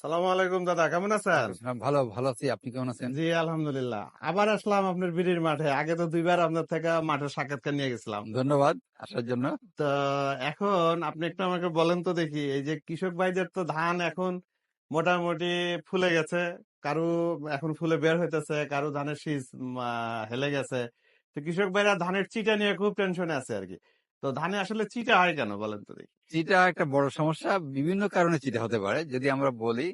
সালাম আলাইকুম দাদা কেমন আছেন? ভালো ভালো আছি। আপনি কেমন আছেন? জি আলহামদুলিল্লাহ। আবার আসলাম আপনার বিড়ির মাঠে। আগে তো দুইবার আপনার থেকে মাঠে সাক্ষাৎকার নিয়ে গেছিলাম। ধন্যবাদ আসার জন্য। তো এখন আপনি একটু আমাকে বলেন তো দেখি এই যে কৃষক ভাইদের তো ধান এখন মোটামুটি ফুলে গেছে কারও এখন ফুলে বের হইতেছে কারও ধানের শীষ হেলে গেছে। তো কৃষক ভাইরা ধানের চিটা নিয়ে খুব টেনশনে আছে আর কি। তো ধানে আসলে চিটা হয় কেন বলেন তো চিটা একটা বড় সমস্যা। বিভিন্ন কারণে চিটা হতে পারে। যদি আমরা বলি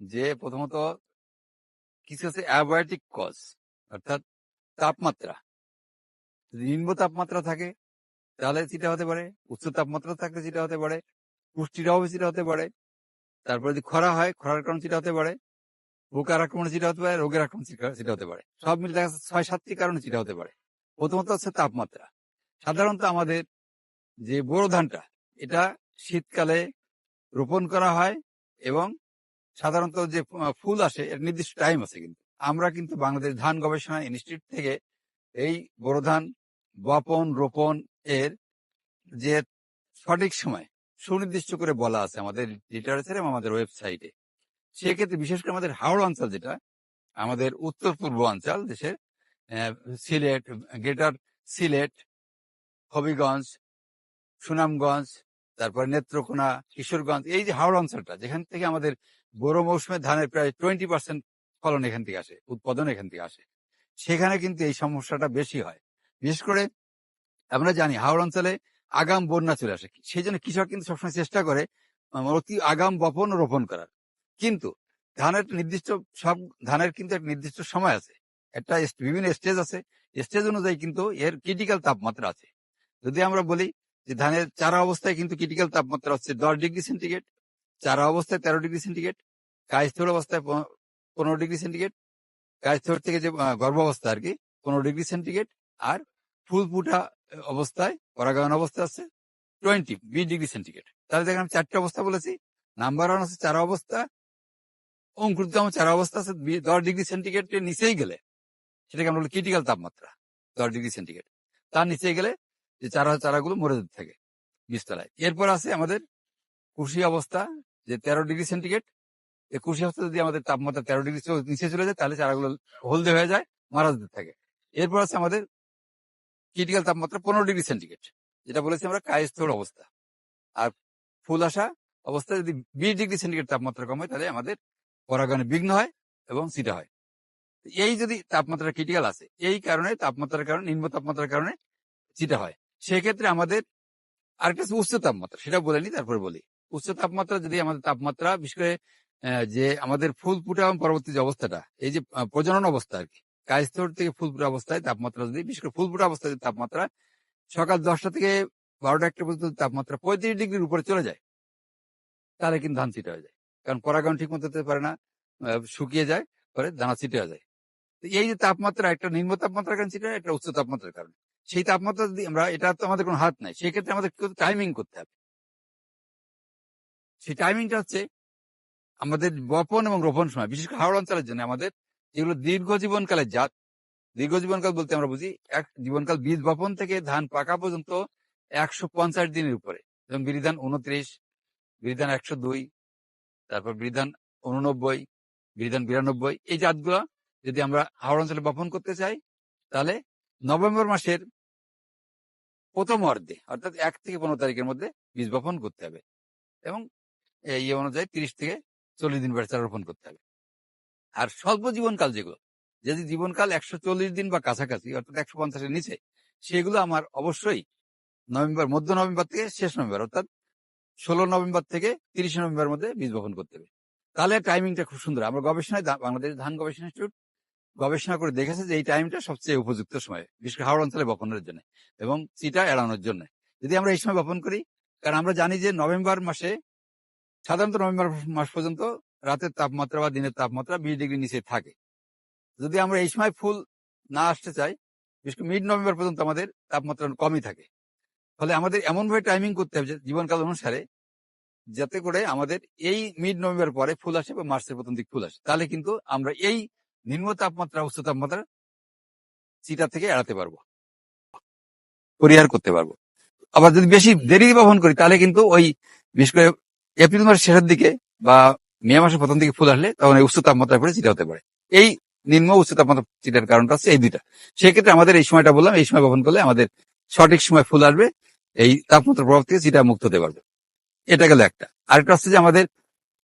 যে প্রথমত কিছু আছে অ্যাবায়োটিক কজ, অর্থাৎ তাপমাত্রা। যদি নিম্ন তাপমাত্রা থাকে, তাহলে চিটা হতে পারে। উচ্চ তাপমাত্রা থাকলে চিটা হতে পারে। পুষ্টির অভাবে চিটা হতে পারে। তারপরে যদি খরা হয়, খরার কারণে চিটা হতে পারে। পোকার আক্রমণে চিটা হতে পারে, রোগের আক্রমণে চিটা হতে পারে। সব মিলে দেখা যাচ্ছে ছয় সাতটি কারণে চিটা হতে পারে। প্রথমত হচ্ছে তাপমাত্রা। সাধারণত আমাদের যে বোরো ধানটা, এটা শীতকালে রোপণ করা হয় এবং সাধারণত যে ফুল আসে, এর নির্দিষ্ট টাইম আছে কিন্তু। আমরা কিন্তু বাংলাদেশ ধান গবেষণা ইনস্টিটিউট থেকে এই বোরো ধান বপন, রোপণ এর যে সঠিক সময় সুনির্দিষ্ট করে বলা আছে আমাদের লিটারেচার এবং আমাদের ওয়েবসাইটে সেক্ষেত্রে বিশেষ করে আমাদের হাওড়া অঞ্চল যেটা, আমাদের উত্তর পূর্ব অঞ্চল, দেশের সিলেট গ্রেটার সিলেট, হবিগঞ্জ সুনামগঞ্জ, তারপরে নেত্রকোনা, কিশোরগঞ্জ, এই যে হাওড়া অঞ্চলটা, যেখান থেকে আমাদের বড় মৌসুমে ধানের প্রায় টোয়েন্টি পার্সেন্ট ফলন এখান থেকে আসে, উৎপাদন এখান থেকে আসে। সেখানে কিন্তু এই সমস্যাটা বেশি হয়। বিশেষ করে আমরা জানি হাওড়া অঞ্চলে আগাম বন্যা চলে আসে। সেই জন্য কৃষক কিন্তু সবসময় চেষ্টা করে অতি আগাম বপন ও রোপণ করার। কিন্তু ধানের নির্দিষ্ট সব, ধানের কিন্তু একটা নির্দিষ্ট সময় আছে। একটা বিভিন্ন স্টেজ আছে। স্টেজ অনুযায়ী কিন্তু এর ক্রিটিক্যাল তাপমাত্রা আছে। যদি আমরা বলি যে ধানের চারা অবস্থায় কিন্তু ক্রিটিক্যাল তাপমাত্রা হচ্ছে দশ ডিগ্রি সেন্টিগ্রেড চারা অবস্থায় তেরো ডিগ্রি সেন্টিগ্রেড কায়স্থর অবস্থায় পনেরো ডিগ্রি সেন্টিগ্রেড কায়স্থর থেকে যে আহ, গর্ভাবস্থা আর কি পনেরো ডিগ্রি সেন্টিগ্রেড আর ফুল ফুটা অবস্থায় পরাগায়ন অবস্থা আছে টোয়েন্টি বিশ ডিগ্রি সেন্টিগ্রেড তাহলে দেখেন আমি চারটে অবস্থা বলেছি। নাম্বার ওয়ান হচ্ছে চারা অবস্থা অঙ্কুরিতম চারা অবস্থা আছে দশ ডিগ্রি সেন্টিগ্রেডের নিচেই গেলে সেটাকে আমরা বলি ক্রিটিক্যাল তাপমাত্রা দশ ডিগ্রি সেন্টিগ্রেড তার নিচে গেলে যে চারা, চারাগুলো মরে যেতে থাকে বীজতলায়। এরপর আছে আমাদের কুশি অবস্থা, যে তেরো ডিগ্রি সেন্টিগ্রেড। এই কুশি অবস্থা যদি আমাদের তাপমাত্রা তেরো ডিগ্রি নিচে চলে যায়, তাহলে চারাগুলো হলদে হয়ে যায়, মারা যেতে থাকে। এরপর আছে আমাদের ক্রিটিক্যাল তাপমাত্রা পনেরো ডিগ্রি সেন্টিগ্রেড, যেটা বলেছি আমরা কায়স্থর অবস্থা। আর ফুল আসা অবস্থা যদি বিশ ডিগ্রি সেন্টিগ্রেড তাপমাত্রা কম হয়, তাহলে আমাদের পরাগণে বিঘ্ন হয় এবং সিটা হয়। এই যদি তাপমাত্রা ক্রিটিক্যাল আছে এই কারণে তাপমাত্রার কারণে, নিম্ন তাপমাত্রার কারণে চিটা হয়। সেক্ষেত্রে আমাদের আরেকটা উচ্চ তাপমাত্রা সেটা বলে নি তারপরে বলি। উচ্চ তাপমাত্রা যদি আমাদের তাপমাত্রা বিশেষ করে যে আমাদের ফুল ফুটা এবং পরবর্তী যে অবস্থাটা এই যে প্রজনন অবস্থা আর কি কায়স্তর থেকে ফুল ফুটা অবস্থায় তাপমাত্রা যদি বিশেষ করে ফুল ফুটা অবস্থায় তাপমাত্রা সকাল দশটা থেকে বারোটা একটা পর্যন্ত তাপমাত্রা পঁয়ত্রিশ ডিগ্রির উপরে চলে যায় তাহলে কিন্তু ধান ছিটে হয়ে যায়। কারণ পরাগণ ঠিক মতো পারে না শুকিয়ে যায় পরে দানা ছিটে হয়ে যায়। এই যে তাপমাত্রা একটা নিম্ন তাপমাত্রার কারণে হয়, একটা উচ্চ তাপমাত্রার কারণে। সেই তাপমাত্রা যদি আমরা, এটা তো আমাদের কোনো হাত নাই। সেক্ষেত্রে আমাদের টাইমিং করতে হবে? সেই টাইমিংটা হচ্ছে আমাদের বপন এবং রোপণ সময়। বিশেষ করে হাওড় অঞ্চলের জন্য আমাদের যেগুলো দীর্ঘ জীবনকালের জাত, দীর্ঘ জীবনকাল বলতে আমরা বুঝি, এক জীবনকাল বীজ বপন থেকে ধান পাকা পর্যন্ত একশো পঞ্চাশ দিনের উপরে। যেমন বিরিধান উনত্রিশ বিরিধান একশো দুই, তারপর বিরিধান উননব্বই বিরিধান বিরানব্বই। এই জাতগুলো যদি আমরা হাওড় অঞ্চলে বপন করতে চাই, তাহলে নভেম্বর মাসের প্রথম অর্ধে, অর্থাৎ এক থেকে পনেরো তারিখের মধ্যে বীজ বপন করতে হবে এবং এই অনুযায়ী তিরিশ থেকে চল্লিশ দিন চারা রোপণ করতে হবে। আর স্বল্প জীবনকাল যেগুলো, যদি জীবনকাল একশো চল্লিশ দিন বা কাছাকাছি, অর্থাৎ একশো পঞ্চাশের নিচে, সেগুলো আমার অবশ্যই নভেম্বর, মধ্য নভেম্বর থেকে শেষ নভেম্বর, অর্থাৎ ষোলো নভেম্বর থেকে তিরিশে নভেম্বর মধ্যে বীজ বপন করতে হবে। তাহলে টাইমিংটা খুব সুন্দর। আমরা গবেষণায় বাংলাদেশ ধান গবেষণা ইনস্টিটিউট গবেষণা করে দেখেছে যে এই টাইমটা সবচেয়ে উপযুক্ত সময়, বিশেষ করে হাওড় অঞ্চলে বপনের জন্য এবং চিটা এড়ানোর জন্য। যদি আমরা এই সময় বপন করি, কারণ আমরা জানি যে নভেম্বর মাসে, সাধারণত নভেম্বর মাস পর্যন্ত রাতের তাপমাত্রা বা দিনের তাপমাত্রা বিশ ডিগ্রি নিচে থাকে। যদি আমরা এই সময় ফুল না আসতে চাই, বিশেষ করে মিড নভেম্বর পর্যন্ত আমাদের তাপমাত্রা কমই থাকে। ফলে আমাদের এমন ভাবে টাইমিং করতে হবে জীবনকাল অনুসারে যাতে করে আমাদের এই মিড নভেম্বর পরে ফুল আসে বা মার্চের প্রথম দিক ফুল আসে। তাহলে কিন্তু আমরা এই নিম্ন তাপমাত্রা উচ্চ তাপমাত্রা চিটা থেকে এড়াতে পারব। পরিহার করতে পারব। আবার যদি বেশি দেরি বহন করি তাহলে কিন্তু ওই বিশেষ করে এপ্রিল মাসের শেষের দিকে বা মে মাসের প্রথম দিকে ফুল আসলে তখন উচ্চ তাপমাত্রা পরে চিটা হতে পারে। এই নিম্ন উচ্চ তাপমাত্রা চিটার কারণটা হচ্ছে এই দুইটা। সেক্ষেত্রে আমাদের এই সময়টা বললাম এই সময় বহন করলে আমাদের সঠিক সময় ফুল আসবে এই তাপমাত্রার প্রভাব থেকে চিটা মুক্ত হতে পারবে। এটা গেল একটা। আরেকটা হচ্ছে যে আমাদের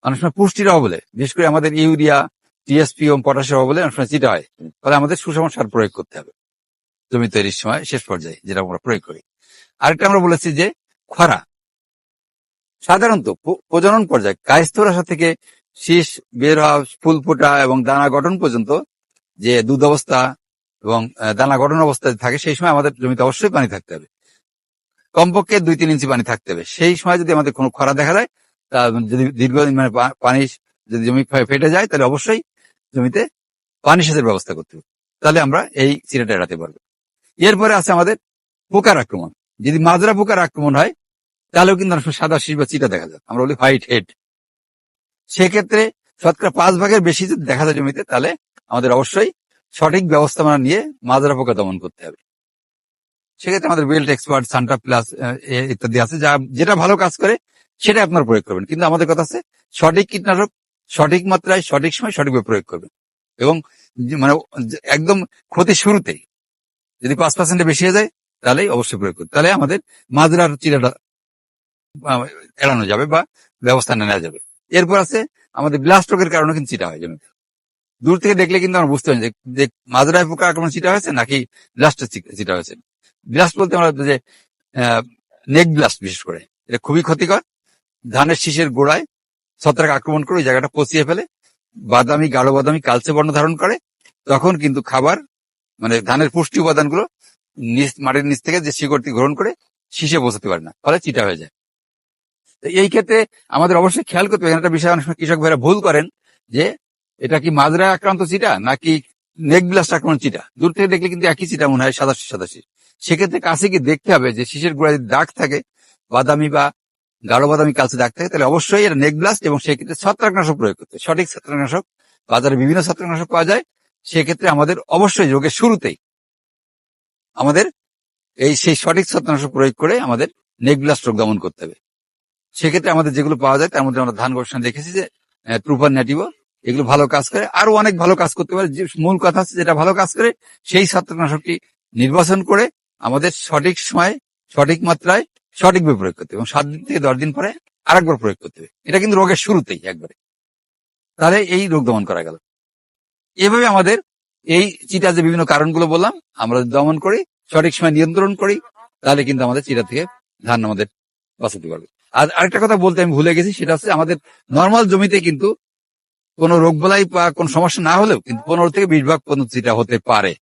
অনেক সময় পুষ্টির অভাব বলে বিশেষ করে আমাদের ইউরিয়া টিএসপি ও পটাশের অভাব অনেক সময় চিটা হয়, তাহলে আমাদের সুষম সার প্রয়োগ করতে হবে। জমি তৈরির সময় শেষ পর্যায়ে যেটা আমরা প্রয়োগ করি। আরেকটা আমরা বলেছি যে খরা। সাধারণত প্রজনন পর্যায়ে কায়স্থ রাশা থেকে শীষ, বের হওয়া, ফুল ফোটা এবং দানা গঠন পর্যন্ত যে দুধ অবস্থা এবং দানা গঠন অবস্থায় থাকে, সেই সময় আমাদের জমিতে অবশ্যই পানি থাকতে হবে। কমপক্ষে দুই তিন ইঞ্চি পানি থাকতে হবে। সেই সময় যদি আমাদের কোনো খরা দেখা যায় তা যদি দীর্ঘদিন মানে পানি যদি জমি ফেটে যায়, তাহলে অবশ্যই জমিতে পানি সেচের ব্যবস্থা করতে হবে। তাহলে আমরা এই চিরাটা এড়াতে পারব। এরপরে আছে আমাদের পোকার আক্রমণ। যদি মাজরা পোকার আক্রমণ হয়, তাহলেও কিন্তু অনেক সাদা শীষ বা চিটা দেখা যায়। আমরা বলি হোয়াইট হেড। সেক্ষেত্রে শতকরা পাঁচ ভাগের বেশি যদি দেখা যায় জমিতে, তাহলে আমাদের অবশ্যই সঠিক ব্যবস্থাপনা নিয়ে মাজরা পোকা দমন করতে হবে। সেক্ষেত্রে আমাদের বেল্ট এক্সপার্ট, সান্টা প্লাস ইত্যাদি আছে, যা, যেটা ভালো কাজ করে সেটা আপনার প্রয়োগ করবেন। কিন্তু আমাদের কথা আছে, সঠিক কীটনাশক সঠিক মাত্রায়, সঠিক সময় সঠিকভাবে প্রয়োগ করবেন এবং মানে একদম ক্ষতি শুরুতেই যদি পাঁচ পার্সেন্টে বেশি হয়ে যায়, তাহলেই অবশ্যই প্রয়োগ করতে তাহলে আমাদের মাজরার চিরাটা এড়ানো যাবে বা ব্যবস্থা নেওয়া যাবে। এরপর আছে আমাদের ব্লাস্ট রোগের কারণে কিন্তু চিটা হয় জমিতে দূর থেকে দেখলে কিন্তু আমরা বুঝতে পারি যে- যে মাজরায় পোকা আক্রমণ চিটা হয়েছে নাকি ব্লাস্টের চিটা হয়েছে। ব্লাস্ট বলতে আমরা যে নেক ব্লাস্ট বিশেষ করে। এটা খুবই ক্ষতিকর। ধানের শীষের গোড়ায় ছত্রাক আক্রমণ করে ওই জায়গাটা পচিয়ে ফেলে, বাদামি, গাঢ় বাদামি, কালচে বর্ণ ধারণ করে। তখন কিন্তু খাবার মানে ধানের পুষ্টি উপাদানগুলো মাটির নিচ থেকে যে শিকড়টি গ্রহণ করে শীষে পৌঁছাতে পারে না, ফলে চিটা হয়ে যায়। এই ক্ষেত্রে আমাদের অবশ্যই খেয়াল করতে হবে। একটা বিষয় অনেক সময় কৃষক ভাইরা ভুল করেন যে, এটা কি মাজরা আক্রান্ত চিটা নাকি নেক আক্রমণ চিটা? দূর থেকে দেখলে কিন্তু একই চিটা মনে হয় সাদা শীষ সাদা শীষ সেক্ষেত্রে কাছে কি দেখতে হবে যে, শীষের গোড়ায় দাগ থাকে, বাদামি বা গাঢ় বাদামি কালচে দাগ থাকে, তাহলে অবশ্যই এটা নেক ব্লাস্ট এবং সেক্ষেত্রে ছত্রাকনাশক প্রয়োগ করতে সঠিক ছত্রাকনাশক, বাজারে বিভিন্ন ছত্রাকনাশক পাওয়া যায়। সেক্ষেত্রে আমাদের অবশ্যই রোগের শুরুতেই আমাদের এই সেই সঠিক ছত্রাকনাশক প্রয়োগ করে আমাদের নেক ব্লাস্ট রোগ দমন করতে হবে। সেক্ষেত্রে আমাদের যেগুলো পাওয়া যায়, তার মধ্যে আমরা ধান গবেষণা দেখেছি যে ট্রুপার ন্যাটিভো এগুলো ভালো কাজ করে। আরও অনেক ভালো কাজ করতে পারে। যে মূল কথা হচ্ছে যেটা ভালো কাজ করে, সেই ছত্রাকনাশকটি নির্বাচন করে আমাদের সঠিক সময় সঠিক মাত্রায় সঠিকভাবে প্রয়োগ করতে হবে এবং সাত দিন থেকে দশ দিন পরে আরেকবার প্রয়োগ করতে হবে। এটা কিন্তু রোগের শুরুতেই একবারে। তাহলে এই রোগ দমন করা গেল। এভাবে আমাদের এই চিটা যে বিভিন্ন কারণগুলো বললাম। আমরা দমন করি, সঠিক সময় নিয়ন্ত্রণ করি, তাহলে কিন্তু আমাদের চিটা থেকে ধান আমাদের বাঁচাতে পারবে। আর আরেকটা কথা বলতে আমি ভুলে গেছি, সেটা হচ্ছে আমাদের নর্মাল জমিতে কিন্তু কোনো রোগ বলাই বা কোনো সমস্যা না হলেও কিন্তু পনেরো থেকে বিশ ভাগ পর্যন্ত চিটা হতে পারে।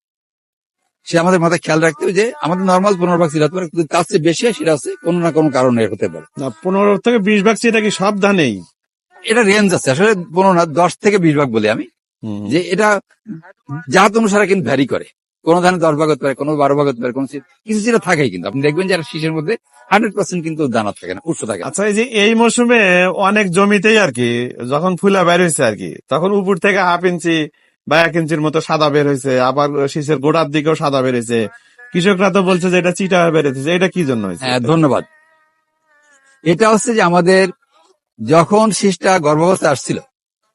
সে আমাদের মাথায় খেয়াল রাখতে হবে যে আমাদের নর্মাল পনেরো ভাগ চিটা হতে পারে কিন্তু তার চেয়ে বেশি সেটা হচ্ছে কোনো না কোনো কারণে হতে পারে। না পনেরো থেকে বিশ ভাগ সেটা কি সব ধানেই এটা রেঞ্জ আছে আসলে পনেরো না দশ থেকে বিশ ভাগ বলি আমি। যে এটা জাত অনুসারে কিন্তু ভ্যারি করে। কোন ধানে দশ ভাগ হতে পারে কোনো বারো ভাগ হতে পারে কোনো কিছু চিটা থাকেই কিন্তু। আপনি দেখবেন যে একটা শীষের মধ্যে হান্ড্রেড পার্সেন্ট কিন্তু দানা থাকে না উৎস থাকে আচ্ছা এই যে এই মৌসুমে অনেক জমিতেই আর কি যখন ফুলা বের হয়েছে আর কি তখন উপর থেকে হাফ ইঞ্চি বা এক ইঞ্চির মতো সাদা বের হয়েছে, আবার শীষের গোড়ার দিকেও সাদা হয়েছে। কৃষকরা তো বলছে যে এটা চিটা হয়েছে এটা কি জন্য হয়েছে? হ্যাঁ ধন্যবাদ। এটা হচ্ছে যে আমাদের যখন শীষটা গর্ভাবস্থা আসছিল,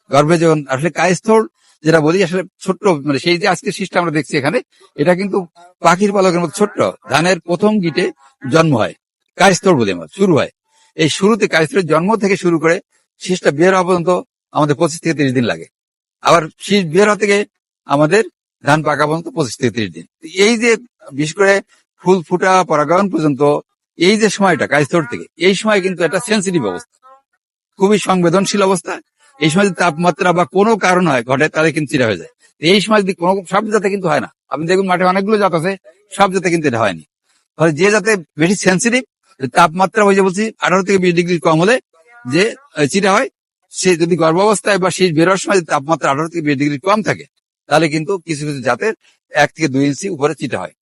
গর্ভে যখন আসলে কায়স্থল যেটা বলি, আসলে ছোট্ট মানে সেই যে আজকে শীষটা আমরা দেখছি এখানে, এটা কিন্তু পাখির পালকের মতো ছোট্ট, ধানের প্রথম গিটে জন্ম হয় কায়স্থল বলি আমরা, শুরু হয়। এই শুরুতে কায়স্থলের জন্ম থেকে শুরু করে শীষটা বের হওয়া পর্যন্ত আমাদের পঁচিশ থেকে তিরিশ দিন লাগে। আবার শীষ বের হওয়া থেকে আমাদের ধান পাকা পর্যন্ত পঁচিশ থেকে তিরিশ দিন। এই যে বিশেষ করে ফুল ফুটা পরাগায়ন পর্যন্ত, এই যে সময়টা কায়স্থল থেকে, এই সময় কিন্তু একটা সেন্সিটিভ অবস্থা। খুবই সংবেদনশীল অবস্থা। এই সময় যদি তাপমাত্রা বা কোনো কারণ হয়, ঘটে, তাহলে কিন্তু চিরা হয়ে যায়। এই সময় যদি কোনো সব জাতে কিন্তু হয় না, আপনি দেখুন মাঠে অনেকগুলো জাত আছে, সব জাতে কিন্তু এটা হয়নি। ফলে যে জাতে বেশি সেন্সিটিভ তাপমাত্রা ওই যে বলছি, আঠারো থেকে বিশ ডিগ্রি কম হলে যে চিটা হয় সে যদি গর্ভাবস্থায় বা শীষ বেরোর সময় তাপমাত্রা আঠারো থেকে বিশ ডিগ্রি কম থাকে, তাহলে কিন্তু কিছু কিছু জাতের এক থেকে দুই ইঞ্চি উপরে চিটা হয়।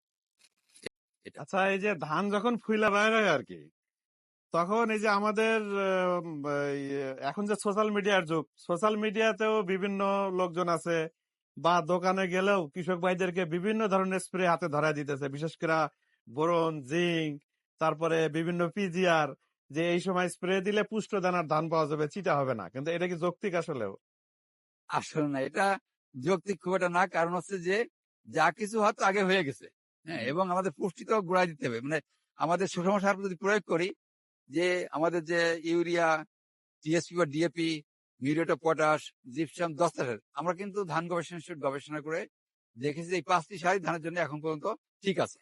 আচ্ছা এই যে ধান যখন ফুইলা বের হয় আর কি তখন এই যে আমাদের এখন যে সোশ্যাল মিডিয়ার যুগ সোশ্যাল মিডিয়াতেও বিভিন্ন লোকজন আছে বা দোকানে গেলেও কৃষক ভাইদেরকে বিভিন্ন ধরনের স্প্রে হাতে ধরা দিতেছে। বিশেষ করে বোরন জিঙ্ক, তারপরে বিভিন্ন পিজিআর যে এই সময় স্প্রে দিলে পুষ্ট দানার ধান পাওয়া যাবে, চিটা হবে না। কিন্তু এটা কি যৌক্তিক আসলেও? আসলে না, এটা যৌক্তিক খুব একটা না। কারণ হচ্ছে যে, যা কিছু হয়তো আগে হয়ে গেছে। হ্যাঁ এবং আমাদের পুষ্টিটাও গোড়ায় দিতে হবে। মানে আমাদের সুষম সার যদি প্রয়োগ করি, যে আমাদের যে ইউরিয়া টিএসপি বা ডিএপি মিউরেট পটাশ, জিপসাম দস্তারের আমরা কিন্তু ধান গবেষণা গবেষণা করে দেখেছি যে এই পাঁচটি সারই ধানের জন্য এখন পর্যন্ত ঠিক আছে।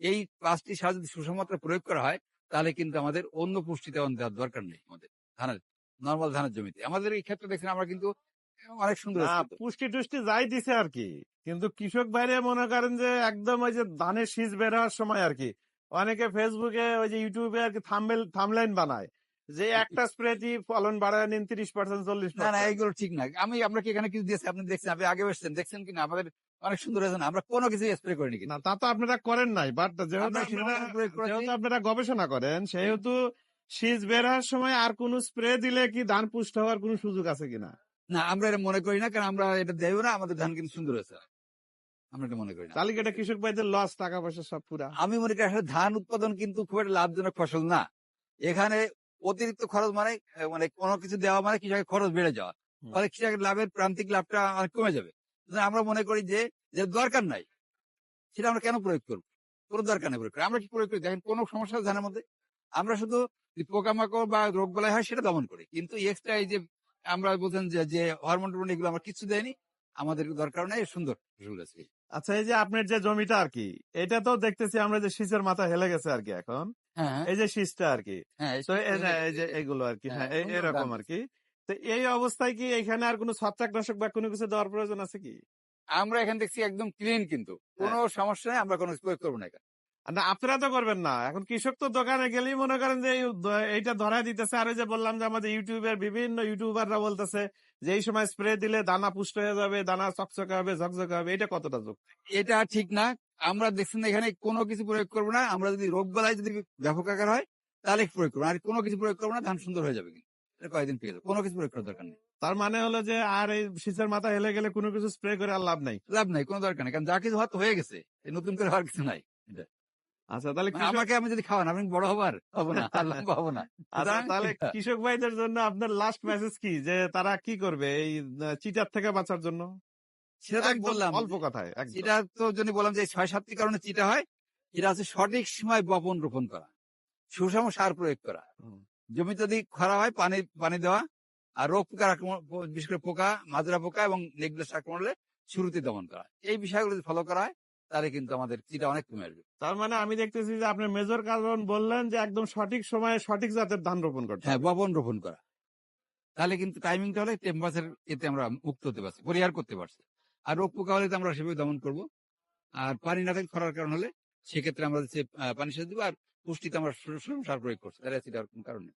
এই পাঁচটি সার যদি সুষম মাত্রায় প্রয়োগ করা হয় তাহলে কিন্তু আমাদের অন্য পুষ্টি তেমন দেওয়ার দরকার নেই আমাদের ধানের নর্মাল ধানের জমিতে। আমাদের এই ক্ষেত্রে দেখছেন আমরা কিন্তু অনেক সুন্দর। পুষ্টি টুষ্টি যাই দিছে আর কি কিন্তু কৃষক বাইরে মনে করেন যে একদম ওই যে ধানের শীষ বের হওয়ার সময় আর কি অনেকে ফেসবুকে ওই যে ইউটিউবে আর কি থামবেল থামলাইন বানায় যে একটা স্প্রে দিয়ে ফলন বাড়ায় নিন তিরিশ পার্সেন্ট চল্লিশ না না এইগুলো ঠিক না। আমি আপনাকে এখানে কিছু দিয়েছি? আপনি দেখছেন আপনি আগে এসেছেন দেখছেন কিনা আমাদের অনেক সুন্দর হয়েছে আমরা কোনো কিছু স্প্রে করিনি না তা তো আপনারা করেন নাই বাট যেহেতু আপনারা গবেষণা করেন সেহেতু শীষ সময় আর কোন স্প্রে দিলে কি ধান পুষ্ট হওয়ার কোন সুযোগ আছে কিনা? না আমরা এটা মনে করি না কারণ আমরা এটা দেব না আমাদের ধান কিন্তু সুন্দর হয়েছে। আমরা এটা মনে করি না। তাহলে এটা কৃষক ভাইদের লস টাকা পয়সা সব পুরা। আমি মনে করি আসলে ধান উৎপাদন কিন্তু খুব একটা লাভজনক ফসল না। এখানে অতিরিক্ত খরচ মানে মানে কোনো কিছু দেওয়া মানে কৃষকের খরচ বেড়ে যাওয়া। ফলে কৃষকের লাভের প্রান্তিক লাভটা অনেক কমে যাবে। আমরা মনে করি যে দরকার নাই। সেটা আমরা কেন প্রয়োগ করব? কোনো দরকার নেই প্রয়োগ করার। আমরা কি প্রয়োগ করি? দেখেন কোনো সমস্যা ধানের মধ্যে? আমরা শুধু পোকামাকড় বা রোগ বালাই হয় সেটা দমন করি। কিন্তু এক্সট্রা এই যে আমরা বলছেন যে যে হরমোন টরমোন এগুলো আমরা কিছু দেয়নি আমাদের দরকার নেই সুন্দর আচ্ছা এই যে আপনার যে জমিটা আর কি এটা তো দেখতেছি আমরা যে শীষের মাথা হেলে গেছে আর কি এখন। হ্যাঁ হ্যাঁ, এই যে শীষটা আর কি। হ্যাঁ এই যে- এই এগুলো আর কি হ্যাঁ, এরকম আর কি। তো এই অবস্থায় কি এখানে আর কোনো ছত্রাকনাশক বা কোনো কিছু দেওয়ার প্রয়োজন আছে কি? আমরা এখানে দেখছি একদম ক্লিন কিন্তু। কোনো সমস্যা নেই আমরা কোনো প্রয়োগ করব না এখানে। না আপনারা তো করবেন না। এখন কৃষক তো দোকানে গেলেই মনে করেন যে এই এইটা ধরাই দিতেছে। আর যে বললাম যে আমাদের ইউটিউবের বিভিন্ন ইউটিউবাররা বলতেছে যে এই সময় স্প্রে দিলে দানা পুষ্ট হয়ে যাবে দানা চকচকে হবে ঝকঝকে হবে। এটা কতটা যোগ? এটা ঠিক না। আমরা দেখছেন এখানে কোনো কিছু প্রয়োগ করব না। আমরা যদি রোগ বালাই যদি ব্যাপক আকার হয় তাহলে প্রয়োগ করব আর কোনো কিছু প্রয়োগ করব না ধান সুন্দর হয়ে যাবে কিন্তু। কয়েকদিন পেয়ে যাবে কোনো কিছু প্রয়োগ করার দরকার নেই। তার মানে হলো যে আর এই মাথা হেলে গেলে কোনো কিছু স্প্রে করে আর লাভ নাই। লাভ নাই কোনো দরকার নেই কারণ যা কিছু হয়ে গেছে নতুন করে হওয়ার কিছু নাই। আচ্ছা তাহলে মানে আমাকে আমি যদি খাওয়ান আমি বড় হবার হব না আর লম্বা হব না। আচ্ছা তাহলে কৃষক ভাইদের জন্য আপনার লাস্ট মেসেজ কি? যে তারা কি করবে এই চিটার থেকে বাঁচার জন্য? সেটা বললাম অল্প কথায়। এটা তো জন্য বললাম যে ছয় সাতটি কারণে চিটা হয় এটা হচ্ছে সঠিক সময় বপন রোপণ করা সুষম সার প্রয়োগ করা। জমি যদি খরা হয় পানি পানি দেওয়া আর রোগ পোকার আক্রমণ বিশেষ করে পোকা মাজরা পোকা এবং নেগলেস আক্রমণ হলে শুরুতে দমন করা এই বিষয়গুলো যদি ফলো করা হয় তাহলে কিন্তু আমাদের চিটা অনেক কমে আসবে। তার মানে আমি দেখতেছি যে আপনি মেজর কারণ বললেন যে একদম সঠিক সময়ে সঠিক জাতের ধান রোপণ করতে হ্যাঁ। বপন রোপণ করা। তাহলে কিন্তু টাইমিংটা হলে টেম্পারেচার এতে আমরা মুক্ত হতে পারছি পরিহার করতে পারছি। আর রোগ পোকা হলে তো আমরা সেভাবে দমন করব। আর পানি না থাকলে খরার কারণ হলে সেক্ষেত্রে আমরা পানি সেচ দিব আর পুষ্টিতে আমরা সার প্রয়োগ করছি। তাহলে সেটার কোনো কারণ নেই দাদা,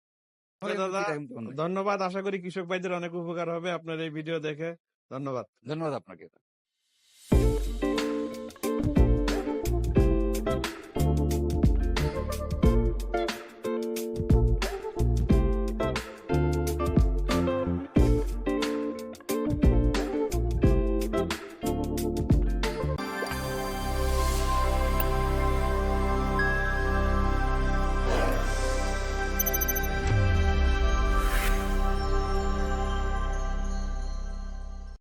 এটা কিন্তু অন্য। ধন্যবাদ। আশা করি কৃষক ভাইদের অনেক উপকার হবে আপনার এই ভিডিও দেখে। ধন্যবাদ। ধন্যবাদ আপনাকে।